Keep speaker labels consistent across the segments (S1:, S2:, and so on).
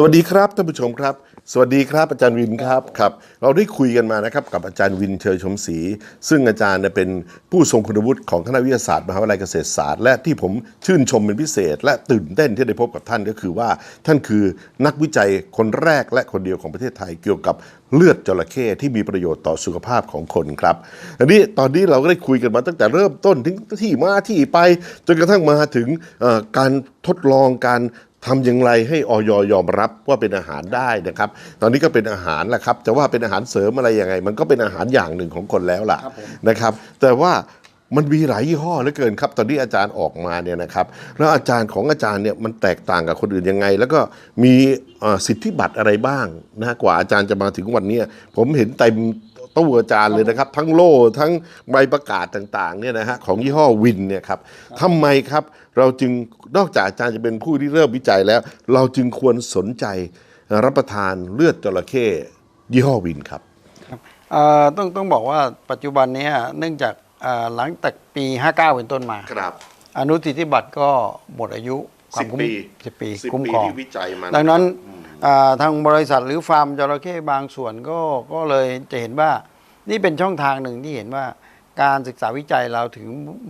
S1: สวัสดีครับท่านผู้ชมครับ สวัสดีครับอาจารย์วินครับครับ เราได้คุยกันมานะครับกับอาจารย์วินเชยชมศรีซึ่งอาจารย์เนี่ยเป็นผู้ทรงคุณวุฒิของคณะวิทยาศาสตร์มหาวิทยาลัยเกษตรศาสตร์ และที่ผมชื่นชมเป็นพิเศษ และตื่นเต้นที่ได้พบกับท่านก็คือว่า ท่านคือนักวิจัยคนแรกและคนเดียวของประเทศไทยเกี่ยวกับเลือดจระเข้ที่มีประโยชน์ต่อสุขภาพของคนครับอันนี้ตอนนี้เราก็ได้คุยกันมาตั้งแต่เริ่มต้นถึงที่มาที่ไป จนกระทั่งมาถึงการทดลองการ ทำอย่างไรให้ออยยอมรับว่าเป็นอาหารได้นะครับ ตอนนี้ก็เป็นอาหารแหละครับจะว่าเป็นอาหารเสริมอะไรยังไง มันก็เป็นอาหารอย่างหนึ่งของคนแล้วล่ะ
S2: ครับผม
S1: นะครับ แต่ว่ามันมีหลายยี่ห้อเหลือเกินครับ ตอนนี้อาจารย์ออกมาเนี่ยนะครับ แล้วอาจารย์ของอาจารย์เนี่ยมันแตกต่างกับคนอื่นยังไง แล้วก็มีเอ่อสิทธิบัตรอะไรบ้างนะกว่าอาจารย์จะมาถึงวันเนี้ยผมเห็นเต็ม ตู้อาจารย์เลยนะครับ ทั้งโล่ทั้งใบประกาศต่างๆเนี่ยนะฮะของยี่ห้อวินเนี่ยครับทำไมครับเราจึงนอกจากอาจารย์จะเป็นผู้ที่เริ่มวิจัยแล้ว เราจึงควรสนใจรับประทานเลือดจระเข้ยี่ห้อวินครับ
S2: เอ่อต้องต้องบอกว่าปัจจุบันเนี้ยเนื่องจากเอ่อหลังจากปี 59 เป็นต้นมา
S1: ครับ
S2: อนุสิทธิบัตรก็หมดอายุความ
S1: 10
S2: คุ้ม
S1: ปี
S2: สิบปี
S1: สิบ
S2: คุ้ม
S1: ปี
S2: ครอง
S1: ที่วิจัยมา
S2: ดังนั้น
S1: อืม
S2: อ่า ทางบริษัทหรือฟาร์มจระเข้บางส่วนก็ก็เลยจะเห็นว่านี่เป็นช่องทางหนึ่งที่เห็นว่าการศึกษาวิจัยเราถึง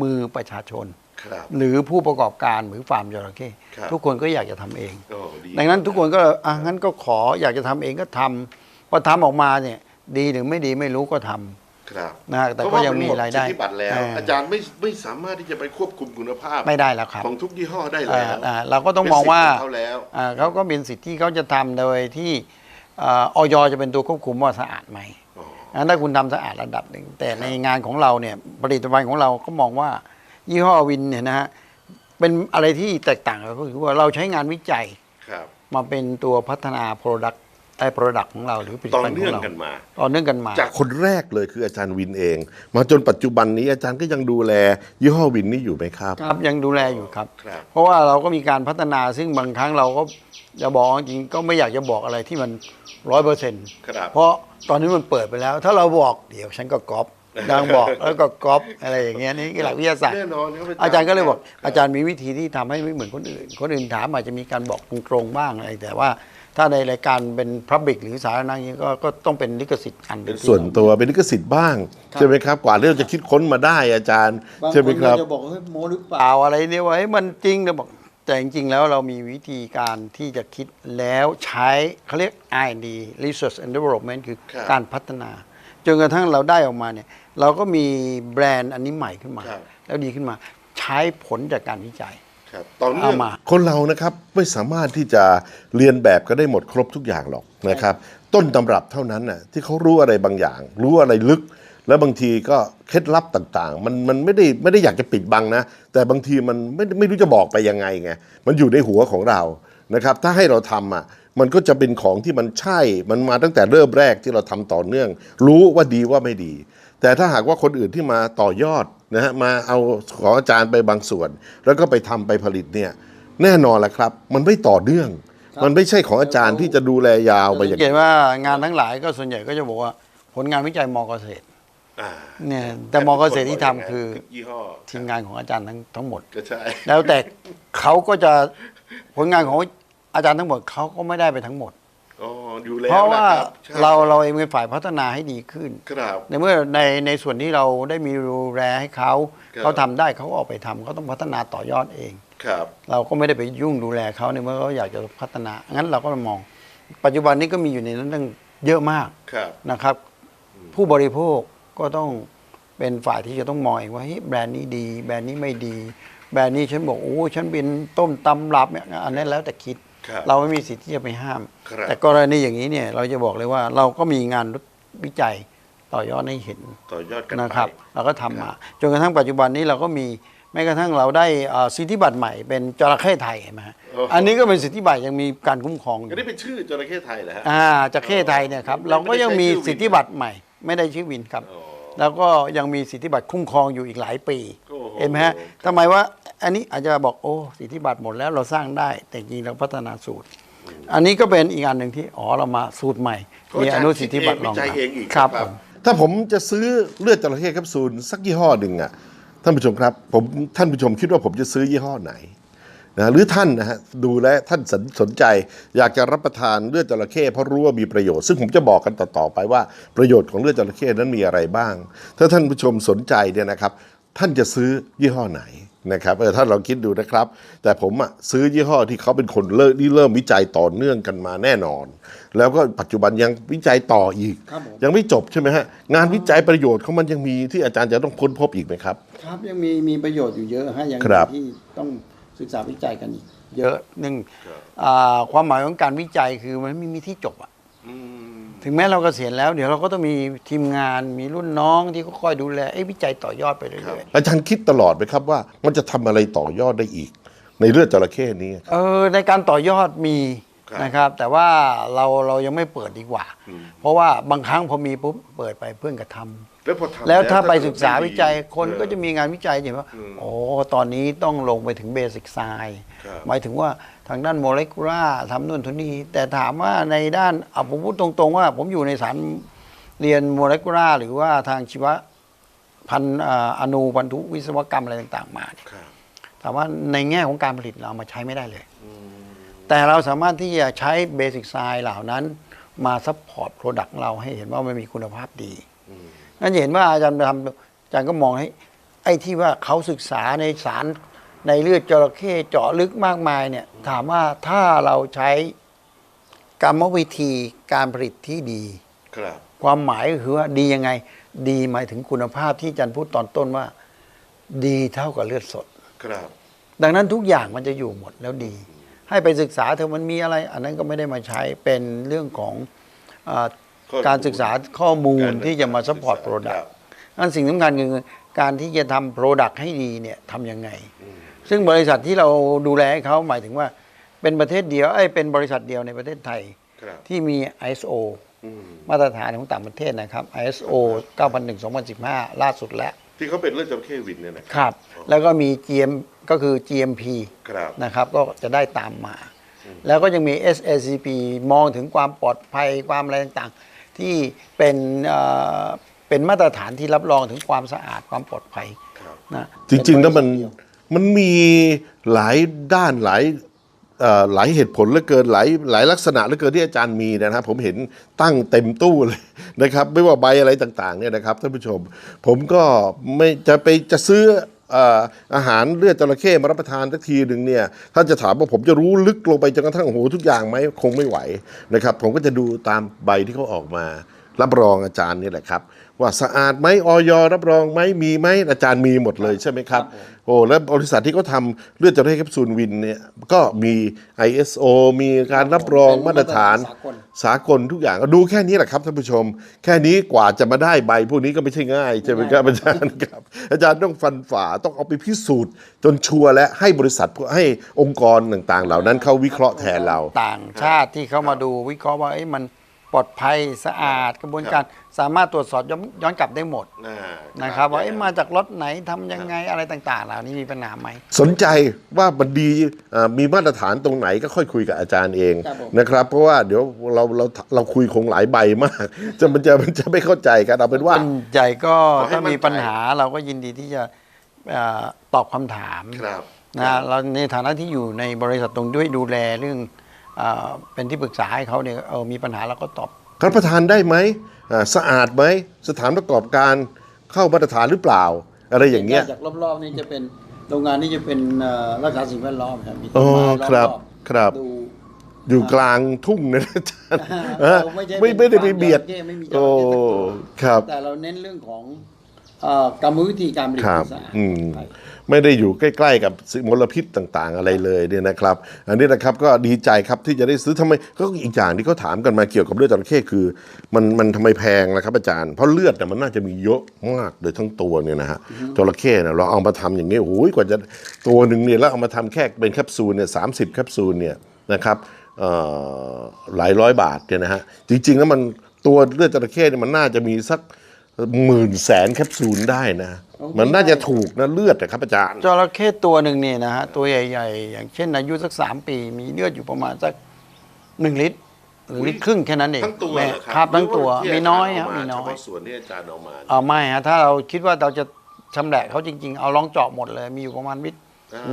S2: มือประชาชน
S1: ครับ
S2: หรือผู้ประกอบการหรือฟาร์มจระเข้
S1: ครับ
S2: ทุกคนก็อยากจะทำเอง
S1: โอ้ดี
S2: ดังนั้นทุกคนก็อะงั้นก็ขออยากจะทำเองก็ทำพอทำออกมาเนี่ยดีหรือไม่ดีไม่รู้ก็ทำ
S1: ครับ
S2: นะฮะแต่ก็ยังมีรายได้
S1: เพะว่นหสิทธิบัตรแล้ว
S2: เอออ
S1: อาจารย์ไม่ไม่สามารถที่จะไปควบคุมคุณภาพ
S2: ไม่ได้แล้วครับ
S1: ของทุกยี่ห้อได้
S2: อ่า
S1: แล้ว
S2: อ่าเราก็ต้องมองว่า
S1: เป็นสิทธิ์ขเขาแล้ว
S2: อ่าเขาก็เป็นสิทธิ์ที่เขาจะทำโดยที่อ่าออยจะเป็นตัวควบคุมว่าสะอาดไหม
S1: อ๋อ
S2: งั้นถ้าคุณทำสะอาดระดับหนึ่งแต่ในงานของเราเนี่ยผลิตภัณฑ์ของเราก็มองว่ายี่ห้อวินเนี่ยนะฮะเป็นอะไรที่แตกต่างกันก็คือว่าเราใช้งานวิจัย
S1: ครับ
S2: มาเป็นตัวพัฒนา Product ไอ้ Product ของเราหรือผลิต
S1: ต่อ
S2: ภัณฑ์ขอ
S1: เนื่อง
S2: งเรา
S1: กันมา
S2: ต่อเนื่องกันมา
S1: จากคนแรกเลยคืออาจารย์วินเอง มาจนปัจจุบันนี้อาจารย์ก็ยังดูแล ยี่ห้อวินนี้อยู่ไหมครับ
S2: ครับยังดูแลอยู่ครับ
S1: ครับ
S2: เพราะว่าเราก็มีการพัฒนาซึ่งบางครั้งเราก็จะบอกจริงๆก็ไม่อยากจะบอกอะไรที่มันร้อยเปอร์เซ็นต์
S1: ครับ
S2: เพราะตอนนี้มันเปิดไปแล้ว ถ้าเราบอกเดี๋ยวฉันก็ก๊อปดังบอกแล้วก็ก๊อปอะไรอย่างเงี้ยนี่คือหลักวิทยาศาสตร์
S1: แน่นอนครับ
S2: อาจารย์ก็เลยบอก
S1: ค
S2: อาจารย์มีวิธีที่ทำให้ไม่เหมือนคนอื่น คนอื่นถามอาจจะมีการบอกตรงๆบ้างอะไรแต่ว่า ถ้าในรายการเป็นพับบิกหรือสาธารณะอย่างนี้ก็ก็ต้องเป็นลิขสิทธิ์อันห
S1: เป็น
S2: งที่
S1: ส่วนตัวเป็นลิขสิทธิ์บ้าง
S2: ครับ
S1: ใช่ไหมครับ กว่าเรื่องจะคิดค้นมาได้อาจารย์
S2: บาง
S1: ใช่ไห
S2: ค
S1: ม
S2: น
S1: ครับ
S2: ก็จะบอกเฮ้ยโมหรือเปล่าอะไรเนี่ยว่าเฮ้ยมันจริงนะบอกแต่จริงๆแล้วเรามีวิธีการที่จะคิดแล้วใช้เขาเรียก R&D Research and Development คือ
S1: ครับ
S2: การพัฒนา จนกระทั่งเราได้ออกมาเนี่ยเราก็มีแบรนด์อันนี้ใหม่ขึ้นมา
S1: ครับ
S2: แล้วดีขึ้นมาใช้ผลจากการวิจัย
S1: ครับต่อเนื่อง
S2: เอามา
S1: คนเรานะครับไม่สามารถที่จะเรียนแบบก็ได้หมดครบทุกอย่างหรอกนะครับ ต้นตำรับเท่านั้นน่ะที่เขารู้อะไรบางอย่าง รู้อะไรลึก แล้วบางทีก็เคล็ดลับต่างๆ มันมันไม่ได้ไม่ได้อยากจะปิดบังนะ แต่บางทีมันไม่ไม่รู้จะบอกไปยังไงไงมันอยู่ในหัวของเรานะครับ ถ้าให้เราทำอะมันก็จะเป็นของที่มันใช่ มันมาตั้งแต่เริ่มแรกที่เราทำต่อเนื่อง รู้ว่าดีว่าไม่ดี แต่ถ้าหากว่าคนอื่นที่มาต่อยอด นะฮะมาเอาของอาจารย์ไปบางส่วน แล้วก็ไปทำไปผลิตเนี่ยแน่นอนแหละครับ มันไม่ต่อเนื่อง มันไม่ใช่ของอาจารย์ที่จะดูแลยาวไปอ
S2: สั
S1: ย่างง
S2: เกตว่างานทั้งหลายก็ส่วนใหญ่ก็จะบอกว่าผลงานวิจัยมอเกษตร
S1: อ่า
S2: เนี่ยแต่มอเกษตรที่ทำคือ
S1: ยี่ห้อ
S2: ทีมงานของอาจารย์ทั้งทั้งหมด
S1: ก็ใช่
S2: แล้วแต่เขาก็จะผลงานของอาจารย์ทั้งหมดเขาก็ไม่ได้ไปทั้งหมด
S1: อ๋ออยู่แล้ว
S2: เพราะว่า
S1: คบใช่
S2: เราเราเองเป็นฝ่ายพัฒนาให้ดีขึ้น
S1: ครับ
S2: ในเมื่อในในส่วนที่เราได้มีดูแลให้เขา
S1: ครับ
S2: เขาทำได้เขาก็ออกไปทำเขาต้องพัฒนาต่อยอดเอง
S1: ครับ
S2: เราก็ไม่ได้ไปยุ่งดูแลเขาในเมื่อเขาอยากจะพัฒนางั้นเราก็มอง ปัจจุบันนี้ก็มีอยู่ในนั้นตั้งเยอะมาก
S1: ครับ
S2: นะครับ ผู้บริโภคก็ต้องเป็นฝ่ายที่จะต้องมองเองว่าเฮ้ยแบรนด์นี้ดี แบรนด์นี้ไม่ดี แบรนด์นี้ฉันบอกโอ้ฉันเป็นต้มตำรับเนี่ยอันนั้นแล้วแต่คิด
S1: ครับ
S2: เราไม่มีสิทธิ์ที่จะไปห้าม
S1: ครับ
S2: แต่กรณีอย่างนี้เนี่ยเราจะบอกเลยว่าเราก็มีงานวิจัยต่อยอดให้เห็น
S1: ต่อยอดกัน
S2: นะครับ
S1: ไป
S2: เราก็ทำมาจนกระทั่งปัจจุบันนี้เราก็มีแม้กระทั่งเราได้เอ่อสิทธิบัตรใหม่เป็นจระเข้ไทยเห็นไหมฮะ
S1: โอ้โห
S2: อันนี้ก็เป็นสิทธิบัตรยังมีการคุ้มครองอ
S1: อัน
S2: ยู่
S1: นี้เป็นชื่อจระเข้ไทยเหรอฮะ
S2: อ่าจระเข้ไทยเนี่ยครับ
S1: ไม่
S2: เราก็ยังมี
S1: ไม่ได้ใช้ชื่อวิน
S2: สิทธิบัตรใหม่ ไม่ได้ชื่อวินครับ
S1: อ๋อ
S2: แล้วก็ยังมีสิทธิบัตรคุ้มครองอยู่อีกหลายปี
S1: โอ้โห
S2: เห็นไหมฮะทำไมว่า อันนี้อาจจะบอกโอ้สิทธิบัตรหมดแล้วเราสร้างได้ แต่จริงเราพัฒนาสูตร อันนี้ก็เป็นอีกอันหนึ่งที่อ๋อเรามาสูตรใหม่ มีอนุสิทธิบัตรรอง
S1: วิจัย
S2: รับ
S1: เองอีก
S2: ครับ
S1: ค
S2: ผ
S1: รับ
S2: ม
S1: ถ้าผมจะซื้อเลือดจระเข้แคปซูลสักยี่ห้อหนึ่งอะท่านผู้ชมครับผมท่านผู้ชมคิดว่าผมจะซื้อยี่ห้อไหนนะหรือท่านนะฮะดูแลท่านสนสนใจ อยากจะรับประทานเลือดจระเข้เพราะรู้ว่ามีประโยชน์ซึ่งผมจะบอกกันต่อๆไปว่าประโยชน์ของเลือดจระเข้นั้นมีอะไรบ้าง ถ้าท่านผู้ชมสนใจเนี่ยนะครับ ท่านจะซื้อยี่ห้อไหน นะครับเออท่านลองคิดดูนะครับ แต่ผมอะซื้อยี่ห้อที่เขาเป็นคนเลิกที่เริ่มวิจัยต่อเนื่องกันมาแน่นอน แล้วก็ปัจจุบันยังวิจัยต่ออีก
S2: ครับผม
S1: ยังไม่จบใช่ไหมฮะงานวิจัยประโยชน์ของมันยังมีที่อาจารย์จะต้องค้นพบอีกไหมครับ
S2: ครับยังมีมีประโยชน์อยู่เยอะฮะยัง
S1: ครับ
S2: ที่ต้องศึกษาวิจัยกันอีก เยอะหนึ่งอ่าความหมายของการวิจัยคือมันไม่มีที่จบอะ ถึงแม้เราเกษียณแล้ว เดี๋ยวเราก็ต้องมีทีมงานมีรุ่นน้องที่เขาคอยดูแลเอ้ยวิจัยต่อยอดไปเรื่อย
S1: อาจารย์คิดตลอดไหมครับว่ามันจะทำอะไรต่อยอดได้อีก ในเลือดจระเข้นี้
S2: ๆเออในการต่อยอดมี
S1: ครับ
S2: นะครับ แต่ว่าเราเรายังไม่เปิดดีกว่า เพราะว่าบางครั้งพอมีปุ๊บเปิดไปเพื่อนกระทำ
S1: แล้วพอทำ
S2: แล้วถ้าไป
S1: เกิด
S2: ศึกษา
S1: ไม่ดี
S2: วิจัยคน
S1: เออ
S2: ก็จะมีงานวิจัยเห็นว่าโอ้ตอนนี้ต้องลงไปถึงเบสิกไซน์
S1: ครับ
S2: หมายถึงว่า ทางด้านโมเลกุลาร์ทำนู่นทำนี่แต่ถามว่าในด้านอะผมพูดตรงๆ ว่า ผมอยู่ในสารเรียนโมเลกุลาร์หรือว่าทางชีวพันธุ์อ่าอนูพันธุวิศวกรรมอะไรต่างๆ มาเนี่ย
S1: ครับ
S2: ถามว่าในแง่ของการผลิตเราเอามาใช้ไม่ได้เลย แต่เราสามารถที่จะใช้เบสิกไซน์เหล่านั้น มาซัพพอร์ตโปรดักต์เราให้เห็นว่ามันมีคุณภาพดีนั่นจะเห็นว่าอาจารย์ทำอาจารย์ก็มองให้ไอ้ที่ว่าเขาศึกษาในสาร ในเลือดจระเข้เจาะลึกมากมายเนี่ยถามว่าถ้าเราใช้กรรมวิธีการผลิตที่ดี
S1: ครับ
S2: ความหมายก็คือว่าดียังไง ดีหมายถึงคุณภาพที่อาจารย์พูดตอนต้นว่า ดีเท่ากับเลือดสด
S1: ครับ
S2: ดังนั้นทุกอย่างมันจะอยู่หมดแล้วดี ให้ไปศึกษาเถอะมันมีอะไร อันนั้นก็ไม่ได้มาใช้เป็นเรื่องของอา
S1: ข้อมูล
S2: การศึกษาข้อมูล
S1: การ
S2: ที่จะมาซัพพอร์ต
S1: ศึกษา
S2: โปรดัก
S1: ครั
S2: ต์
S1: บ
S2: นั่นสิ่งสำคัญคือการที่จะทำโปรดักต์ให้ดีเนี่ยทำยังไง ซึ่งบริษัทที่เราดูแลให้เขาหมายถึงว่า เป็นประเทศเดียวไอ้ยเป็นบริษัทเดียวในประเทศไทย
S1: ครับ
S2: ที่มี ISO
S1: อืม
S2: มาตรฐานของต่างประเทศนะครับ ISO 9001-2015 ล่าสุดแล้ว
S1: ที่เขาเป็นเลือดจระเข้วินเนี่ยนะค
S2: ครับรับ แล้วก็มี GM ก็คือ GMP
S1: ครับ
S2: นะครับก็จะได้ตามมา แล้วก็ยังมี SACP มองถึงความปลอดภัยความอะไรต่างๆ ที่เป็นเอ่อเป็นมาตรฐานที่รับรองถึงความสะอาดความปลอดภัย
S1: ครับ
S2: นะ
S1: จริงๆแล้วมัน
S2: เป็บริษัทเดียว
S1: มันมีหลายด้านหลายเหลายเหตุผลเหลือเกินหลายหลายลักษณะเหลือเกินที่อาจารย์มีนะครับ ผมเห็นตั้งเต็มตู้เลยนะครับ ไม่ว่าใบอะไรต่างๆเนี่ยนะครับท่านผู้ชม ผมก็ไม่จะไปจะซื้ออาหารเลือดจระเข้มารับประทานสักทีหนึ่งเนี่ยถ้าจะถามว่าผมจะรู้ลึกลงไปจนกระทั่งโอ้โหทุกอย่างไหมคงไม่ไหวนะครับ ผมก็จะดูตามใบที่เขาออกมารับรองอาจารย์นี่แหละครับ ว่าสะอาดไหมออยรับรองไหมมีไหมอาจารย์มีหมดเลยใช่ไหมครับ โอ้แล้วบริษัทที่เขาทำเลือดจระเข้แคปซูลวินเนี่ยก็มี ISO มีการรับรองมาตรฐาน
S2: สากล
S1: สากลทุกอย่างก็ดูแค่นี้แหละครับท่านผู้ชม แค่นี้กว่าจะมาได้ใบพวกนี้ก็ไม่ใช่ง่ายใช่ไหมครับอาจารย์ครับ อาจารย์ต้องฟันฝ่าต้องเอาไปพิสูจน์ จนชัวร์และให้บริษัทให้องค์กรต่างๆ เหล่านั้นเขาวิเคราะห์แทนเรา
S2: ต่างชาติที่เข้ามาดูวิเคราะห์ว่าเอ้ยมัน ปลอดภัยสะอาดกระบวนการสามารถตรวจสอบย้อนย้อนกลับได้หมดนะครับว่าเอ้ยมาจากรถไหนทำยังไงอะไรต่างๆ เหล่านี้มีปัญหาไหม
S1: สนใจว่ามันดีเอ่อมีมาตรฐานตรงไหนก็ค่อยคุยกับอาจารย์เอง
S2: ครับผม
S1: นะครับ เพราะว่าเดี๋ยวเราเราเราคุยคงหลายใบมาก จะมันจะมันจะไม่เข้าใจกันเอาเป็นว่า
S2: ส่วนใหญ่ก็
S1: ขอให้
S2: ถ้ามี
S1: มั่นใจ
S2: ปัญหาเราก็ยินดีที่จะเอ่อตอบคำถาม
S1: ครับ
S2: นะเราในฐานะที่อยู่ในบริษัทตรงด้วยดูแลเรื่อง เออเป็นที่ปรึกษาให้เขาเนี่ยเออมีปัญหาเราก็ตอบ
S1: รับประทานได้ไหมอ่าสะอาดไหมสถานประกอบการเข้ามาตรฐานหรือเปล่า อะไรอย่างเงี้ย
S2: จากรอบๆนี่จะเป็นโรงงานนี่จะเป็นเอ่อรักษาสิ่งแวดล้อมครับมีต้
S1: อ๋
S2: น
S1: อ
S2: ไม้ล้อม
S1: ครับ
S2: รอบ
S1: ครับ
S2: ดู
S1: อยู่กลางทุ่งนะอาจารย์
S2: อ่า
S1: ฮะ
S2: ไม่ใช่
S1: ไม่
S2: เป็น
S1: ไม่ได้ไปเบียด
S2: ฟาร์มจระเข้ไม่มีจระเข้
S1: โอ้
S2: สักตัว
S1: ครับ
S2: แต่เราเน้นเรื่องของเอ่อ กรรมวิธีการผลิต
S1: ครับ
S2: ที่สะอาด
S1: อืม
S2: ปลอดภัย
S1: ไม่ได้อยู่ใกล้ ๆ กับมลพิษต่างๆ อะไรเลยเนี่ยนะครับ อันนี้นะครับก็ดีใจครับที่จะได้ซื้อทำไมก็อีกอย่างที่เขาถามกันมาเกี่ยวกับเลือดจระเข้คือ มันมันทำไมแพงนะครับอาจารย์เพราะเลือดเนี่ยมันน่าจะมีเยอะมากเลยทั้งตัวเนี่ยนะฮะจระเข้เนี่ยเราเอามาทำอย่างนี้โอ้ยกว่าจะตัวหนึ่งเนี่ยแล้วเอามาทำแค่เป็นแคปซูลเนี่ยสามสิบแคปซูลเนี่ยนะครับเอ่อหลายร้อยบาทเนี่ยนะฮะจริงๆแล้วมันตัวเลือดจระเข้เนี่ยมันน่าจะมีสัก หมื่นแสนแคปซูลได้นะ มันน่าจะถูกนะเลือดนะครับอาจารย์
S2: จระเข้ตัวหนึ่งเนี่ยนะฮะตัวใหญ่ ๆ อย่างเช่นอายุสักสามปี มีเลือดอยู่ประมาณสักหนึ่งลิตรหรือลิตรครึ่งแค่นั้นเอง
S1: ทั้งตัว
S2: แม่
S1: เหรอ
S2: ครับทั้งตัว
S1: หรื
S2: มี
S1: ว่า
S2: น้อย
S1: ที่า
S2: ฮะ
S1: จาร
S2: มีน้อ
S1: เฉ
S2: ย
S1: พาะส่วนที่อาจารย์เอามา
S2: เอาไม่ฮะถ้าเราคิดว่าเราจะชำแหละเขาจริง ๆ เอาลองเจาะหมดเลย มีอยู่ประมาณวิต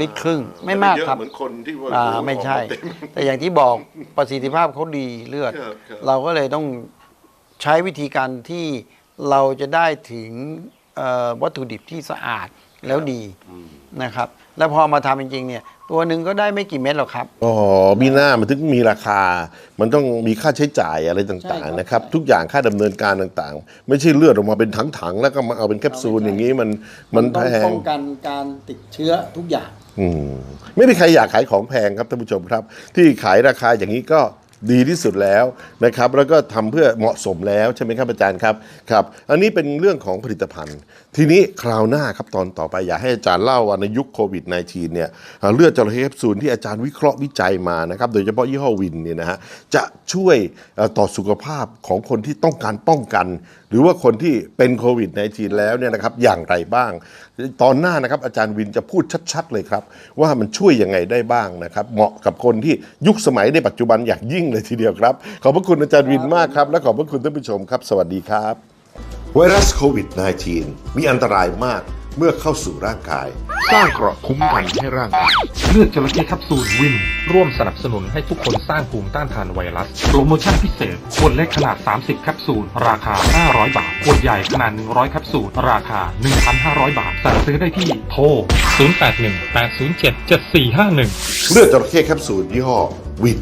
S2: ลิตรครึ่งไม่มาก
S1: เยอะ
S2: ครับ
S1: เหมือนคนที่ว่า
S2: อ่าไม่ใช่
S1: เต็ม
S2: แต่อย่างที่บอกประสิทธิภาพเขาดีเลือด
S1: ครับครับ
S2: เราก็เลยต้องใช้วิธีการที่ เราจะได้ถึงเอ่อวัตถุดิบที่สะอาดแล้วดีนะครับ แล้วพอมาทำจริงๆเนี่ย ตัวหนึ่งก็ได้ไม่กี่เม็ดหรอกครับ
S1: อ๋อมีหน้ามันถึงมีราคา มันต้องมีค่าใช้จ่ายอะไร
S2: ใช่
S1: ต่าง
S2: ครับ
S1: ๆนะครับ
S2: ใช่
S1: ทุกอย่างค่าดำเนินการต่างๆ ไม่ใช่เลือดออกมาเป็นถังๆ แล้วก็มาเอาเป็นแคปซูลอย่างนี้มันมัน
S2: ต้
S1: แพ
S2: องป้
S1: ง
S2: องกันการติดเชื้อทุกอย่าง
S1: อืมไม่มีใครอยากขายของแพงครับท่านผู้ชมครับ ที่ขายราคาอย่างนี้ก็ ดีที่สุดแล้วนะครับ แล้วก็ทำเพื่อเหมาะสมแล้วใช่ไหมครับอาจารย์ครับครับ อันนี้เป็นเรื่องของผลิตภัณฑ์ ทีนี้คราวหน้าครับตอนต่อไปอยากให้อาจารย์เล่าว่าในยุคโควิด -19 เนี่ยเลือดจระเข้แคปซูลที่อาจารย์วิเคราะห์วิจัยมานะครับ โดยเฉพาะยี่ห้อวินเนี่ยนะฮะจะช่วยต่อสุขภาพของคนที่ต้องการป้องกัน หรือว่าคนที่เป็นโควิด -19 แล้วเนี่ยนะครับอย่างไรบ้าง ตอนหน้านะครับอาจารย์วินจะพูดชัด ๆ เลยครับ ว่ามันช่วยยังไงได้บ้างนะครับ เหมาะกับคนที่ยุคสมัยในปัจจุบันอย่างยิ่งเลยทีเดียวครับ ขอบพระคุณอาจารย์วินมากครับ และขอบพระคุณท่านผู้ชมครับ สวัสดีครับ ไวรัสโควิด -19 มีอันตรายมาก เมื่อเข้าสู่ร่างกาย
S3: สร้างเกราะคุ้มกันให้ร่างกาย เลือดจระเข้แคปซูลวิน ร่วมสนับสนุนให้ทุกคนสร้างภูมิต้านทานไวรัส โปรโมชั่นพิเศษ ขวดเล็กขนาด 30 แคปซูล ราคา 500 บาท ขวดใหญ่ขนาด 100 แคปซูล ราคา 1,500 บาท สั่งซื้อได้ที่โทร 0818077451
S1: เลือดจระเข้แคปซูลยี่ห้อวิน